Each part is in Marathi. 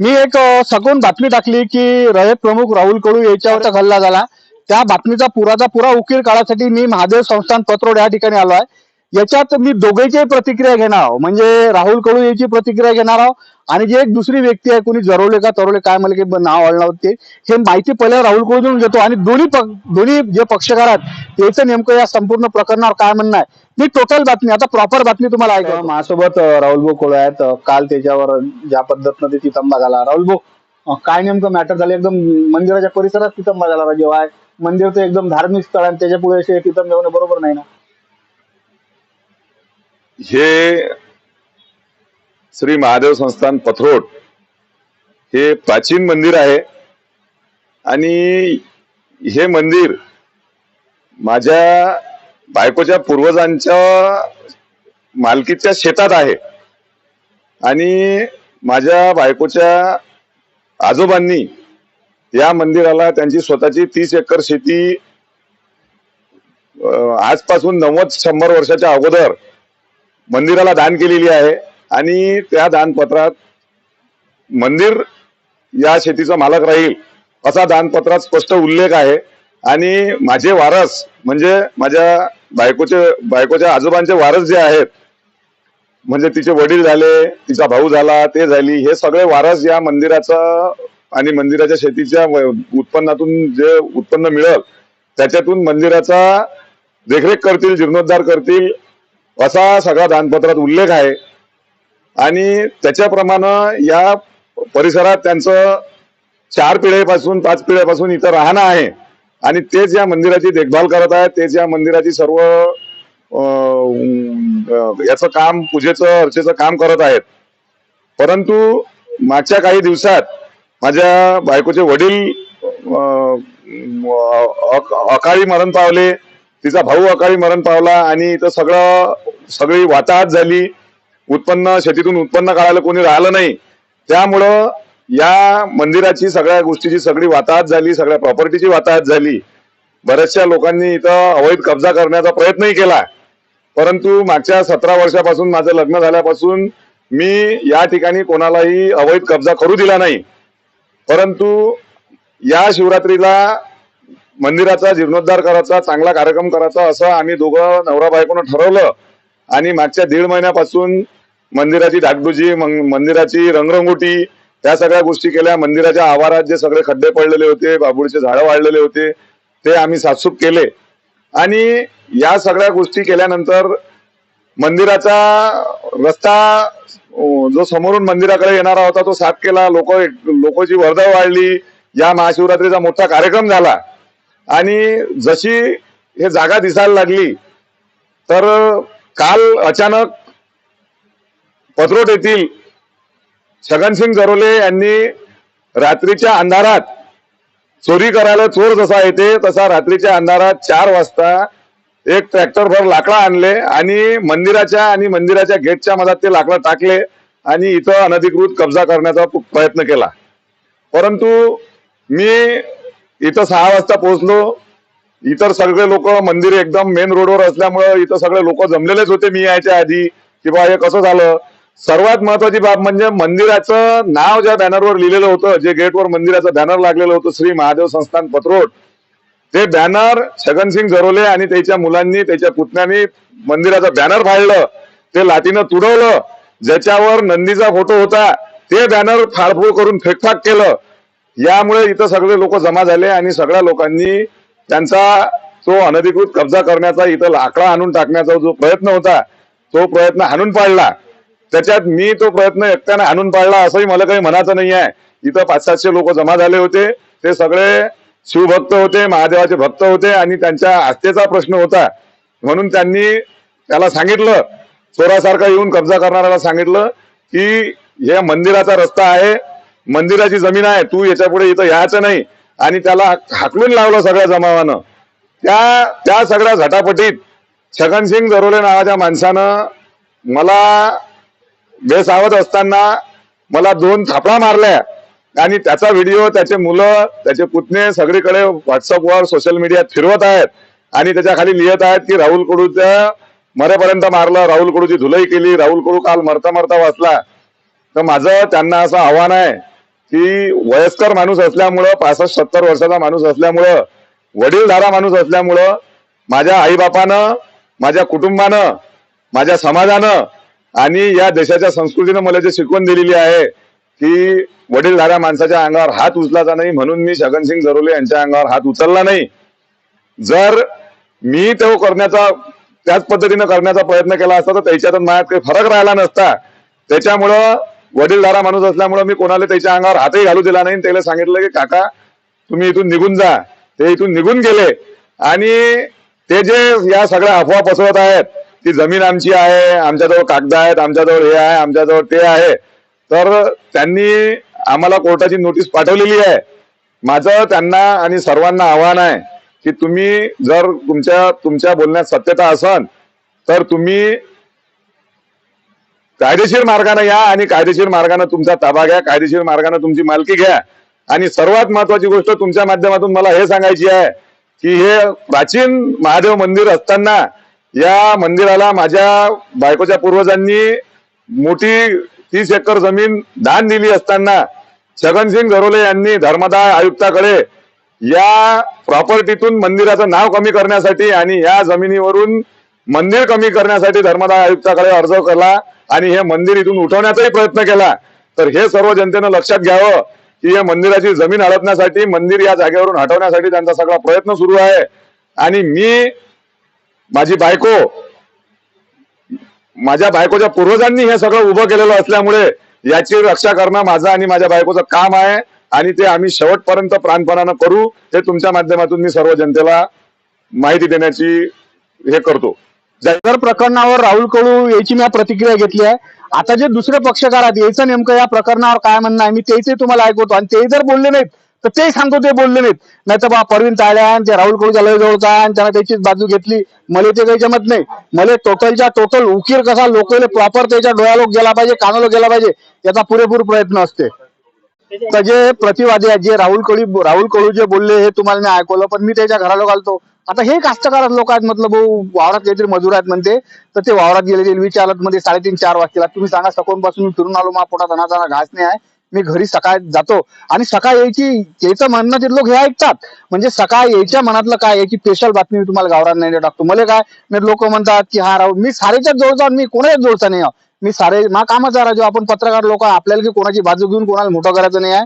मी एक अ, सगून बातमी टाकली की रयत प्रमुख राहुल कडू याच्यावर हल्ला झाला. त्या बातमीचा पुराचा पुरा उकीर काढायसाठी मी महादेव संस्थान पत्रोड या ठिकाणी आलो आहे. याच्यात मी दोघेची प्रतिक्रिया घेणार आहोत म्हणजे राहुल कडू याची प्रतिक्रिया घेणार आहोत आणि जे एक दुसरी व्यक्ती आहे कोणी जरवले का तरवले काय मला की नाव आलं ते हे माहिती पहिले राहुलकडून घेतो. आणि दोन्ही दोन्ही जे पक्षकार आहेत त्याचं नेमकं या संपूर्ण प्रकरणावर काय म्हणणं आहे? मी टोटल बातमी आता प्रॉपर बातमी तुम्हाला ऐका माझ्यासोबत राहुल भाऊ कोळ आहेत. काल त्याच्यावर ज्या पद्धतीनं ते तितंबा झाला राहुल भाऊ काय नेमकं मॅटर झालं? एकदम मंदिराच्या परिसरात तिथंबा झाला जेव्हा मंदिर तर एकदम धार्मिक स्थळ आहे त्याच्या पुढे असे तितंबे बरोबर नाही ना. हे श्री महादेव संस्थान पथरोड हे प्राचीन मंदिर आहे. आणि हे मंदिर माझ्या बायकोच्या पूर्वजांच्या मालकीच्या शेतात आहे. आणि माझ्या बायकोच्या आजोबांनी या मंदिराला त्यांची स्वतःची तीस एकर शेती आजपासून नव्वद शंभर वर्षाच्या अगोदर मंदिराला दान केलेली आहे आणि त्या दानपत्रात मंदिर या शेतीचा मालक राहील असा दानपत्रात स्पष्ट उल्लेख आहे. आणि माझे वारस म्हणजे माझ्या बायकोचे बायकोच्या आजोबांचे वारस जे आहेत म्हणजे तिचे वडील झाले तिचा भाऊ झाला ते झाली हे सगळे वारस या मंदिराचा आणि मंदिराच्या शेतीच्या उत्पन्नातून जे उत्पन्न मिळेल त्याच्यातून मंदिराचा देखरेख करतील जीर्णोद्धार करतील असा सगळा दानपत्रात उल्लेख आहे. आणि त्याच्याप्रमाणे या परिसरात त्यांचं चार पिढ्यापासून पाच पिढ्यापासून इथं राहणं आहे. आणि तेच या मंदिराची देखभाल करत आहेत तेच या मंदिराची सर्व याचं काम पूजेचं अर्चेचं काम करत आहेत. परंतु मागच्या काही दिवसात माझ्या बायकोचे वडील अकाळी मरण पावले. तिचा भाऊ अकाळी मरण पावला आणि इथं सगळं सगळी वाताहत झाली. उत्पन्न शेतीतून उत्पन्न काढायला कोणी राहिलं नाही. त्यामुळं या मंदिराची सगळ्या गोष्टीची सगळी वाताहत झाली सगळ्या प्रॉपर्टीची वाताहत झाली. बऱ्याचशा लोकांनी इथं अवैध कब्जा करण्याचा प्रयत्नही केला. परंतु मागच्या सतरा वर्षापासून माझं लग्न झाल्यापासून मी या ठिकाणी कोणालाही अवैध कब्जा करू दिला नाही. परंतु या शिवरात्रीला मंदिराचा जीर्णोद्धार करायचा चांगला कार्यक्रम करायचा असं आम्ही दोघं नवरा बायकोनं ठरवलं. आणि मागच्या दीड महिन्यापासून मंदिराची डागडुजी मंदिराची रंगरंगोटी त्या सगळ्या गोष्टी केल्या. मंदिराच्या आवारात जे सगळे खड्डे पडलेले होते बाबुळचे झाडं वाढलेले होते ते आम्ही साफसूफ केले. आणि या सगळ्या गोष्टी केल्यानंतर मंदिराचा रस्ता जो समोरून मंदिराकडे येणारा होता तो साफ केला. लोक लोकांची वर्दळ वाढली. या महाशिवरात्रीचा मोठा कार्यक्रम झाला. आणि जशी हे जागा दिसायला लागली तर काल अचानक पत्रोट येथील छगनसिंग जरोले यांनी रात्रीच्या अंधारात चोरी करायला चोर जसा येते तसा रात्रीच्या अंधारात चार वाजता एक ट्रॅक्टरभर लाकडं आणले आणि मंदिराच्या आणि मंदिराच्या गेटच्या मधात ते लाकडं टाकले आणि इथं अनधिकृत कब्जा करण्याचा प्रयत्न केला. परंतु मी इथं सहा वाजता पोहोचलो. इतर सगळे लोक मंदिर एकदम मेन रोडवर असल्यामुळं इथं सगळे लोक जमलेलेच होते मी यायच्या आधी की बा हे कसं झालं? सर्वात महत्वाची बाब म्हणजे मंदिराचं नाव ज्या बॅनरवर लिहिलेलं होतं जे गेटवर मंदिराचं बॅनर लागलेलं होतं श्री महादेव संस्थान पत्रोट ते बॅनर छगनसिंग जरोले आणि त्याच्या मुलांनी त्याच्या पुतण्यानी मंदिराचं बॅनर फाडलं. ते लाटीनं तुडवलं. ज्याच्यावर नंदीचा फोटो होता ते बॅनर फाडफूड करून फेकफाक केलं. यामुळे इथं सगळे लोक जमा झाले आणि सगळ्या लोकांनी त्यांचा तो अनधिकृत कब्जा करण्याचा इथं लाकडा आणून टाकण्याचा जो प्रयत्न होता तो प्रयत्न हाणून पाडला. त्याच्यात मी तो प्रयत्न एकट्याने आणून पाडला असंही मला काही म्हणायचं नाही आहे. इथं पाच सातशे लोक जमा झाले होते. ते सगळे शिवभक्त होते महादेवाचे भक्त होते आणि त्यांच्या आस्थेचा प्रश्न होता. म्हणून त्यांनी त्याला सांगितलं चोरासारखा येऊन कब्जा करणाऱ्याला सांगितलं की हे मंदिराचा रस्ता आहे मंदिराची जमीन आहे तू याच्यापुढे इथं यायचं नाही. आणि त्याला हाकलून लावलं सगळ्या जमावानं. त्या त्या सगळ्या झटापटीत छगनसिंग जरोले नावाच्या माणसानं मला बेसावत असताना मला दोन थापडा मारल्या. आणि त्याचा व्हिडिओ त्याचे मुलं त्याचे पुतणे सगळीकडे व्हॉट्सअपवर सोशल मीडियात फिरवत आहेत. आणि त्याच्याखाली लिहित आहेत की राहुल कडूच्या मरेपर्यंत मारलं राहुल कडूची धुलई केली राहुल कडू काल मरता मरता वाचला. तर माझं त्यांना असं आव्हान आहे की वयस्कर माणूस असल्यामुळं पासष्ट सत्तर वर्षाचा माणूस असल्यामुळं वडीलधारा माणूस असल्यामुळं माझ्या आईबापानं माझ्या कुटुंबानं माझ्या समाजानं आणि या देशाच्या संस्कृतीनं मला जे शिकवण दिलेली आहे की वडीलधाऱ्या माणसाच्या अंगावर हात उचलायचा नाही म्हणून मी छगनसिंग जरोले यांच्या अंगावर हात उचलला नाही. जर मी तो करण्याचा त्याच पद्धतीनं करण्याचा प्रयत्न केला असता तर त्याच्यात माझ्यात काही फरक राहिला नसता. त्याच्यामुळं वडीलधारा माणूस असल्यामुळं मी कोणाला त्याच्या अंगावर हातही घालू दिला नाही. त्याला सांगितलं की काका तुम्ही इथून निघून जा. ते इथून निघून गेले. आणि ते जे या सगळ्या अफवा पसरवत आहेत ती जमीन आमची आहे आमच्याजवळ कागद आहेत आमच्याजवळ हे आहे आमच्याजवळ ते आहे. तर त्यांनी आम्हाला कोर्टाची नोटीस पाठवलेली आहे. माझं त्यांना आणि सर्वांना आव्हान आहे की तुम्ही जर तुमच्या तुमच्या बोलण्यात सत्यता असन तर तुम्ही कायदेशीर मार्गाने या आणि कायदेशीर मार्गाने तुमचा ताबा घ्या कायदेशीर मार्गाने तुमची मालकी घ्या. आणि सर्वात महत्वाची गोष्ट तुमच्या माध्यमातून मला हे सांगायची आहे की हे प्राचीन महादेव मंदिर असताना या मंदिराला माझ्या बायकोच्या पूर्वजांनी मोठी तीस एकर जमीन दान दिली असताना छगनसिंग गरोले यांनी धर्मदाय आयुक्ताकडे या प्रॉपर्टीतून मंदिराचं नाव कमी करण्यासाठी आणि या जमिनीवरून मंदिर कमी करण्यासाठी धर्मदाय आयुक्ताकडे अर्ज केला. आणि हे मंदिर इथून उठवण्याचाही प्रयत्न केला. तर हे सर्व जनतेनं लक्षात घ्यावं की या मंदिराची जमीन हडपण्यासाठी मंदिर या जागेवरून हटवण्यासाठी त्यांचा सगळा प्रयत्न सुरू आहे. आणि मी माझी बायको माझ्या बायकोच्या पूर्वजांनी हे सगळं उभं केलेलं असल्यामुळे याची रक्षा करणं माझं आणि माझ्या बायकोचं काम आहे. आणि ते आम्ही शेवटपर्यंत प्राणपणानं करू. हे तुमच्या माध्यमातून मी सर्व जनतेला माहिती देण्याची हे करतो. जय प्रकरणावर राहुल कडू याची मी प्रतिक्रिया घेतली आहे. आता जे दुसरे पक्षकार आहेत याचं नेमकं या प्रकरणावर काय म्हणणं आहे मी तेच तुम्हाला ऐकवतो. आणि ते जर बोलले नाहीत तर ते सांगतो ते बोलले नाहीत. नाही तर बा परवीन तायल्यान ते राहुल कडूच्या लय जवळचा आणि त्यांना त्याचीच बाजू घेतली. मला ते काही जमत नाही. मला टोटलच्या टोटल उकीर कसा लोकले प्रॉपर त्याच्या डोळ्यालोक गेला पाहिजे कानालो गेला पाहिजे याचा पुरेपूर प्रयत्न असते. तर जे प्रतिवादी आहेत जे राहुल कडू राहुल कडू जे बोलले हे तुम्हाला मी ऐकवलं पण मी त्याच्या घराला घालतो आता हे कास्तकार लोक आहेत म्हटलं भाऊ वावरात काहीतरी मजूर आहेत म्हणते तर ते वावरात गेले रेल्वेच्या आलात मध्ये साडेतीन चार वाजता तुम्ही सांगा सकोनपासून फिरून आलो मा पोटात अनाचा घास नाही आहे. मी घरी सकाळ जातो. आणि सकाळ यायची याचं म्हणणं ते लोक हे ऐकतात. म्हणजे सकाळ यायच्या मनातलं काय याची स्पेशल बातमी मी तुम्हाला गावरात नाही टाकतो. मला काय लोक म्हणतात की हा राहू मी सारेच्याच जोडचा मी कोणाच्याच जोडचा नाही मी सारे मा कामाचा राजू आपण पत्रकार लोक आपल्याला की कोणाची बाजू घेऊन कोणाला मोठं करायचं नाही आहे.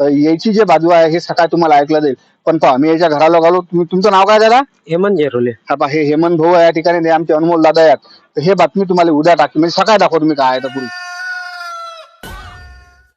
तर याची जे बाजू आहे हे सकाळ तुम्हाला ऐकलं जाईल. पण पहा मी याच्या घराला घालो तुम्ही तुमचं नाव काय दादा? हेमंत झेरोले हा पहा हे हेमंत भाऊ या ठिकाणी आमचे अनमोल दादा आहेत. तर हे बातमी तुम्हाला उद्या टाकली म्हणजे सकाळी दाखवतो मी काय आहे तर पुढे.